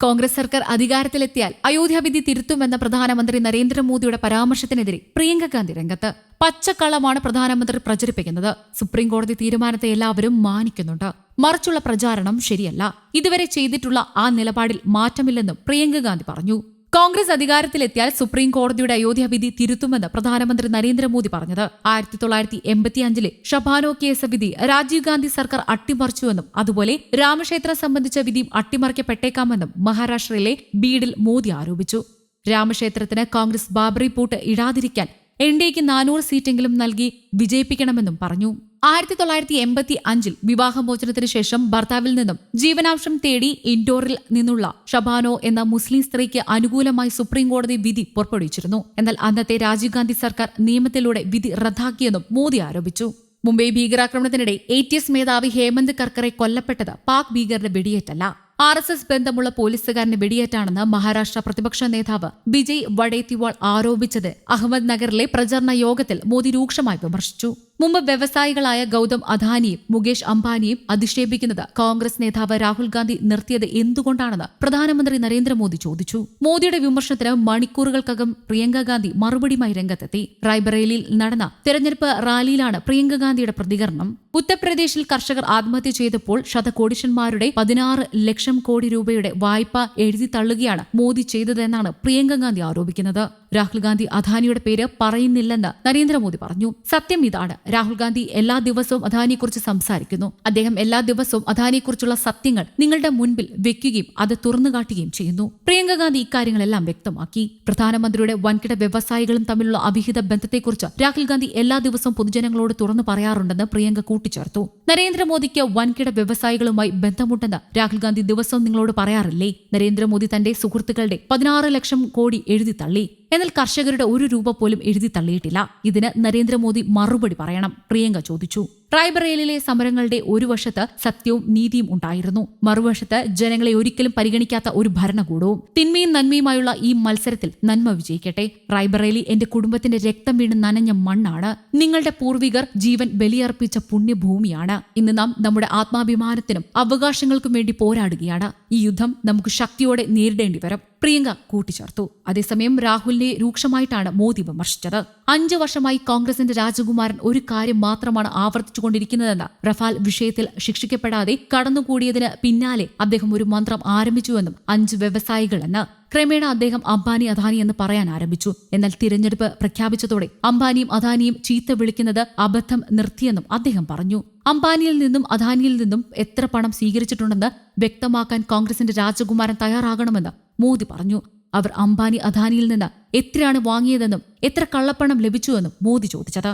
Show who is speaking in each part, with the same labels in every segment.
Speaker 1: കോൺഗ്രസ് സർക്കാർ അധികാരത്തിലെത്തിയാൽ അയോധ്യ വിധി തിരുത്തുമെന്ന പ്രധാനമന്ത്രി നരേന്ദ്രമോദിയുടെ പരാമർശത്തിനെതിരെ പ്രിയങ്ക ഗാന്ധി രംഗത്ത് പച്ചക്കള്ളമാണ് പ്രധാനമന്ത്രി പ്രചരിപ്പിക്കുന്നത്. സുപ്രീം കോടതി തീരുമാനത്തെ എല്ലാവരും മാനിക്കുന്നുണ്ട്. മറിച്ചുള്ള പ്രചാരണം ശരിയല്ല. ഇതുവരെ ചെയ്തിട്ടുള്ള ആ നിലപാടിൽ മാറ്റമില്ലെന്നും പ്രിയങ്ക ഗാന്ധി പറഞ്ഞു. കോൺഗ്രസ് അധികാരത്തിലെത്തിയാൽ സുപ്രീം കോടതിയുടെ അയോധ്യ വിധി തിരുത്തുമെന്ന് പ്രധാനമന്ത്രി നരേന്ദ്രമോദി പറഞ്ഞത്. ആയിരത്തി തൊള്ളായിരത്തി എൺപത്തിയഞ്ചിലെ ഷബാനോ കേസ് വിധി രാജീവ് ഗാന്ധി സർക്കാർ അട്ടിമറിച്ചുവെന്നും അതുപോലെ രാമക്ഷേത്രം സംബന്ധിച്ച വിധിയും അട്ടിമറിക്കപ്പെട്ടേക്കാമെന്നും മഹാരാഷ്ട്രയിലെ ബീഡിൽ മോദി ആരോപിച്ചു. രാമക്ഷേത്രത്തിന് കോൺഗ്രസ് ബാബറി പൂട്ട് ഇടാതിരിക്കാൻ എൻ ഡി നാനൂറ് സീറ്റെങ്കിലും നൽകി വിജയിപ്പിക്കണമെന്നും പറഞ്ഞു. ആയിരത്തി തൊള്ളായിരത്തി എൺപത്തി അഞ്ചിൽ വിവാഹമോചനത്തിന് ശേഷം ഭർത്താവിൽ നിന്നും ജീവനാംശം തേടി ഇൻഡോറിൽ നിന്നുള്ള ഷബാനോ എന്ന മുസ്ലിം സ്ത്രീക്ക് അനുകൂലമായി സുപ്രീം കോടതി വിധി പുറപ്പെടുവിച്ചിരുന്നു. എന്നാൽ അന്നത്തെ രാജീവ് ഗാന്ധി സർക്കാർ നിയമത്തിലൂടെ വിധി റദ്ദാക്കിയെന്നും മോദി ആരോപിച്ചു. മുംബൈ ഭീകരാക്രമണത്തിനിടെ എ ടി എസ് മേധാവി ഹേമന്ത് കർക്കറെ കൊല്ലപ്പെട്ടത് പാക് ഭീകരന്റെ വെടിയേറ്റല്ല. ആർ എസ് എസ് ബന്ധമുള്ള പോലീസുകാരന് വെടിയേറ്റാണെന്ന് മഹാരാഷ്ട്ര പ്രതിപക്ഷ നേതാവ് വിജയ് വടേത്തിവാൾ ആരോപിച്ചത്. അഹമ്മദ് നഗറിലെ പ്രചരണ യോഗത്തിൽ മോദി രൂക്ഷമായി വിമർശിച്ചു. മുമ്പ് വ്യവസായികളായ ഗൗതം അദാനിയും മുകേഷ് അംബാനിയും അധിക്ഷേപിക്കുന്നത് കോൺഗ്രസ് നേതാവ് രാഹുൽ ഗാന്ധി നിർത്തിയത് എന്തുകൊണ്ടാണെന്ന് പ്രധാനമന്ത്രി നരേന്ദ്രമോദി ചോദിച്ചു. മോദിയുടെ വിമർശനത്തിന് മണിക്കൂറുകൾക്കകം പ്രിയങ്ക ഗാന്ധി മറുപടിയുമായി രംഗത്തെത്തി. റായ്ബറേലിയിൽ നടന്ന തെരഞ്ഞെടുപ്പ് റാലിയിലാണ് പ്രിയങ്ക ഗാന്ധിയുടെ പ്രതികരണം. ഉത്തർപ്രദേശിൽ കർഷകർ ആത്മഹത്യ ചെയ്തപ്പോൾ ശതകോടിഷന്മാരുടെ പതിനാറ് ലക്ഷം കോടി രൂപയുടെ വായ്പ എഴുതി തള്ളുകയാണ് മോദി ചെയ്തതെന്നാണ് പ്രിയങ്ക ഗാന്ധി ആരോപിക്കുന്നത്. രാഹുൽ ഗാന്ധി അദാനിയുടെ പേര് പറയുന്നില്ലെന്ന് നരേന്ദ്രമോദി പറഞ്ഞു. സത്യം ഇതാണ്. രാഹുൽ ഗാന്ധി എല്ലാ ദിവസവും അദാനിയെക്കുറിച്ച് സംസാരിക്കുന്നു. അദ്ദേഹം എല്ലാ ദിവസവും അദാനിയെക്കുറിച്ചുള്ള സത്യങ്ങൾ നിങ്ങളുടെ മുൻപിൽ വെക്കുകയും അത് തുറന്നു കാട്ടുകയും ചെയ്യുന്നു. പ്രിയങ്ക ഗാന്ധി ഇക്കാര്യങ്ങളെല്ലാം വ്യക്തമാക്കി. പ്രധാനമന്ത്രിയുടെ വൻകിട വ്യവസായികളും തമ്മിലുള്ള അവിഹിത ബന്ധത്തെക്കുറിച്ച് രാഹുൽ ഗാന്ധി എല്ലാ ദിവസവും പൊതുജനങ്ങളോട് തുറന്നു പറയാറുണ്ടെന്ന് പ്രിയങ്ക കൂട്ടിച്ചേർത്തു. നരേന്ദ്രമോദിക്ക് വൻകിട വ്യവസായികളുമായി ബന്ധമുണ്ടെന്ന് രാഹുൽ ഗാന്ധി ദിവസവും നിങ്ങളോട് പറയാറില്ലേ? നരേന്ദ്രമോദി തന്റെ സുഹൃത്തുക്കളുടെ പതിനാറ് ലക്ഷം കോടി എഴുതി തള്ളി. എന്നാൽ കർഷകരുടെ ഒരു രൂപ പോലും എഴുതി തള്ളിയിട്ടില്ല. ഇതിന് നരേന്ദ്രമോദി മറുപടി പറയണം. പ്രിയങ്ക ചോദിച്ചു. റായ്ബറേലിലെ സമരങ്ങളുടെ ഒരു വശത്ത് സത്യവും നീതിയും ഉണ്ടായിരുന്നു. മറുവശത്ത് ജനങ്ങളെ ഒരിക്കലും പരിഗണിക്കാത്ത ഒരു ഭരണകൂടവും. തിന്മയും നന്മയുമായുള്ള ഈ മത്സരത്തിൽ നന്മ വിജയിക്കട്ടെ. റായ്ബറേലി എന്റെ കുടുംബത്തിന്റെ രക്തം വീണ് നനഞ്ഞ മണ്ണാണ്. നിങ്ങളുടെ പൂർവികർ ജീവൻ ബലിയർപ്പിച്ച പുണ്യഭൂമിയാണ്. ഇന്ന് നാം നമ്മുടെ ആത്മാഭിമാനത്തിനും അവകാശങ്ങൾക്കും വേണ്ടി പോരാടുകയാണ്. ഈ യുദ്ധം നമുക്ക് ശക്തിയോടെ നേരിടേണ്ടി വരും. പ്രിയങ്ക കൂട്ടിച്ചേർത്തു. അതേസമയം രാഹുലിനെ രൂക്ഷമായിട്ടാണ് മോദി വിമർശിച്ചത്. അഞ്ചു വർഷമായി കോൺഗ്രസിന്റെ രാജകുമാരൻ ഒരു കാര്യം മാത്രമാണ് ആവർത്തിച്ചുകൊണ്ടിരിക്കുന്നതെന്ന് റഫാൽ വിഷയത്തിൽ ശിക്ഷിക്കപ്പെടാതെ കടന്നുകൂടിയതിന് പിന്നാലെ അദ്ദേഹം ഒരു മന്ത്രം ആരംഭിച്ചുവെന്നും അഞ്ച് വ്യവസായികളെന്ന് ക്രമേണ അദ്ദേഹം അംബാനി അദാനി എന്ന് പറയാൻ ആരംഭിച്ചു. എന്നാൽ തിരഞ്ഞെടുപ്പ് പ്രഖ്യാപിച്ചതോടെ അംബാനിയും അദാനിയും ചീത്ത വിളിക്കുന്നത് അബദ്ധം നിർത്തിയെന്നും അദ്ദേഹം പറഞ്ഞു. അംബാനിയിൽ നിന്നും അദാനിയിൽ നിന്നും എത്ര പണം സ്വീകരിച്ചിട്ടുണ്ടെന്ന് വ്യക്തമാക്കാൻ കോൺഗ്രസിന്റെ രാജകുമാരൻ തയ്യാറാകണമെന്ന് മോദി പറഞ്ഞു. അവർ അംബാനി അദാനിയിൽ നിന്ന് എത്രയാണ് വാങ്ങിയതെന്നും എത്ര കള്ളപ്പണം ലഭിച്ചുവെന്നും മോദി ചോദിച്ചത്.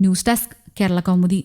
Speaker 1: News desk Kerala Kaumudi.